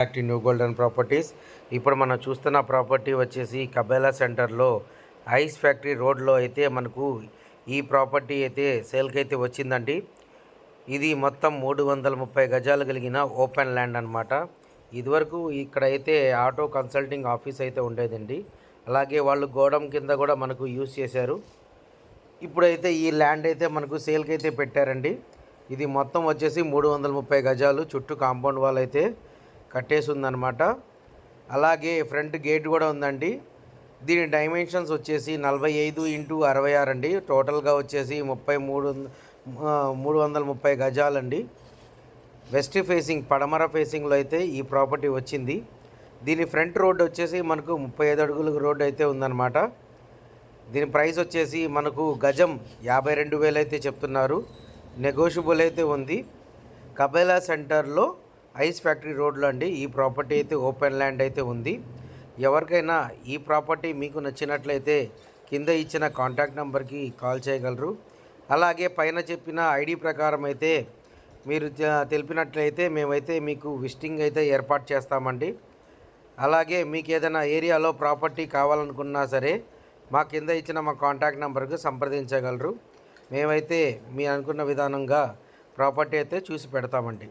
Back to new golden properties ఇప్పుడు మనం చూస్తున్న ప్రాపర్టీ వచ్చేసి కబేలా సెంటర్లో ఐస్ ఫ్యాక్టరీ రోడ్లో అయితే మనకు ఈ ప్రాపర్టీ అయితే సేల్కి అయితే వచ్చిందండి. ఇది మొత్తం మూడు వందల ముప్పై గజాలు కలిగిన ఓపెన్ ల్యాండ్ అనమాట ఇదివరకు ఇక్కడ అయితే ఆటో కన్సల్టింగ్ ఆఫీస్ అయితే ఉండేదండి. అలాగే వాళ్ళు గోడం కింద కూడా మనకు యూజ్ చేశారు. ఇప్పుడైతే ఈ ల్యాండ్ అయితే మనకు సేల్కి అయితే పెట్టారండి. ఇది మొత్తం వచ్చేసి మూడు వందల ముప్పై గజాలు చుట్టూ కాంపౌండ్ వాల్ అయితే. కట్టేసి ఉందన్నమాట అలాగే ఫ్రంట్ గేట్ కూడా ఉందండి. దీని డైమెన్షన్స్ వచ్చేసి నలభై ఐదు ఇంటూ అరవై ఆరు అండి. టోటల్గా వచ్చేసి ముప్పై మూడు మూడు వందల ముప్పై గజాలండి. వెస్ట్ ఫేసింగ్ పడమర ఫేసింగ్లో అయితే ఈ ప్రాపర్టీ వచ్చింది. దీని ఫ్రంట్ రోడ్ వచ్చేసి మనకు ముప్పై ఐదు అడుగుల రోడ్ అయితే ఉందన్నమాట. దీని ప్రైస్ వచ్చేసి మనకు గజం యాభై రెండు వేలు అయితే చెప్తున్నారు. నెగోషియబుల్ అయితే ఉంది. కబేలా సెంటర్లో ఐస్ ఫ్యాక్టరీ రోడ్లో అండి. ఈ ప్రాపర్టీ అయితే ఓపెన్ ల్యాండ్ అయితే ఉంది. ఎవరికైనా ఈ ప్రాపర్టీ మీకు నచ్చినట్లయితే కింద ఇచ్చిన కాంటాక్ట్ నెంబర్కి కాల్ చేయగలరు. అలాగే పైన చెప్పిన ఐడి ప్రకారం అయితే మీరు తెలిపినట్లయితే మేమైతే మీకు విజిటింగ్ అయితే ఏర్పాటు చేస్తామండి. అలాగే మీకు ఏదైనా ఏరియాలో ప్రాపర్టీ కావాలనుకున్నా సరే మా కింద ఇచ్చిన మా కాంటాక్ట్ నెంబర్కు సంప్రదించగలరు. మేమైతే మీ అనుకున్న విధానంగా ప్రాపర్టీ అయితే చూసి పెడతామండి.